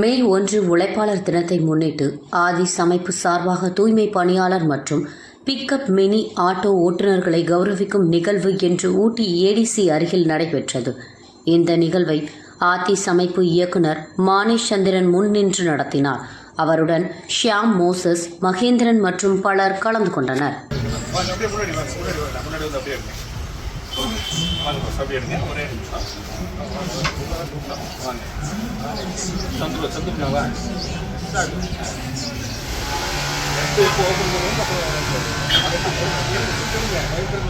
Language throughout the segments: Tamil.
மே ஒன்று உழைப்பாளர் தினத்தை முன்னிட்டு ஆதி சமைப்பு சார்பாக தூய்மை பணியாளர் மற்றும் பிக்கப் மினி ஆட்டோ ஓட்டுநர்களை கௌரவிக்கும் நிகழ்வு என்று ஊட்டி ஏடிசி அருகில் நடைபெற்றது. இந்த நிகழ்வை ஆதி சமைப்பு இயக்குனர் மானேஷ் சந்திரன் முன் நின்று நடத்தினார். அவருடன் ஷியாம் மோசஸ் மகேந்திரன் மற்றும் பலர் கலந்து கொண்டனர். வாங்க ஒரே நிமிஷம் வாங்க சந்துரு வாங்க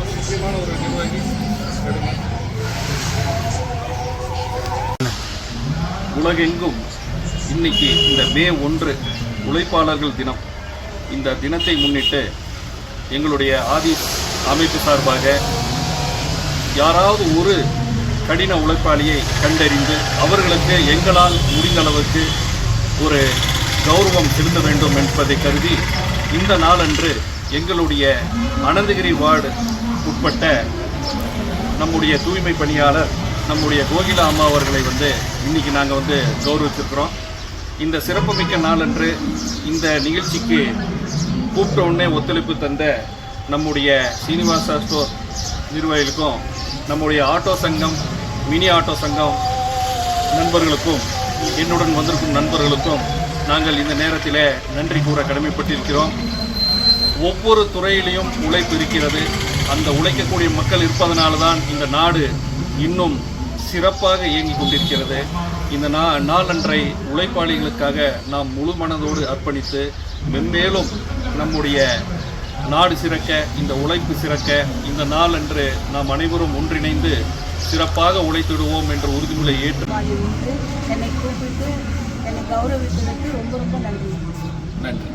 முக்கியமான ஒரு நிர்வாகி உலகெங்கும் இன்னைக்கு இந்த மே ஒன்று உழைப்பாளர்கள் தினம். இந்த தினத்தை முன்னிட்டு எங்களுடைய ஆதி அமைப்பு சார்பாக யாராவது ஒரு கடின உழைப்பாளியை கண்டறிந்து அவர்களுக்கு எங்களால் முடிந்த அளவுக்கு ஒரு கௌரவம் செலுத்த வேண்டும் என்பதை கருதி இந்த நாளன்று எங்களுடைய அனந்தகிரி வார்டு உட்பட்ட நம்முடைய தூய்மை பணியாளர் நம்முடைய கோகிலா அம்மா அவர்களை வந்து இன்னைக்கு நாங்கள் வந்து கௌரவிச்சிருக்கிறோம் இந்த சிறப்புமிக்க நாளன்று இந்த நிகழ்ச்சிக்கு கூப்பிட்ட உடனே ஒத்துழைப்பு தந்த நம்முடைய சீனிவாசா ஸ்டோர் நிர்வாகிகளுக்கும் நம்முடைய ஆட்டோ சங்கம் மினி ஆட்டோ சங்கம் நண்பர்களுக்கும் என்னுடன் வந்திருக்கும் நண்பர்களுக்கும் நாங்கள் இந்த நேரத்தில் நன்றி கூற கடமைப்பட்டிருக்கிறோம். ஒவ்வொரு துறையிலையும் உழைப்பு இருக்கிறது. அந்த உழைக்கக்கூடிய மக்கள் இருப்பதனால தான் இந்த நாடு இன்னும் சிறப்பாக இயங்கிக் கொண்டிருக்கிறது. இந்த நா நாளன்றை உழைப்பாளிகளுக்காக நாம் முழு மனதோடு அர்ப்பணித்து மென்மேலும் நம்முடைய நாடு சிறக்க இந்த உழைப்பு சிறக்க இந்த நாளன்று நாம் அனைவரும் ஒன்றிணைந்து சிறப்பாக உழைத்திடுவோம் என்ற உறுதிமொழியை ஏற்று என்னை கூப்பிட்டு என்னை கௌரவித்ததற்கு ரொம்ப ரொம்ப நன்றி. நன்றி.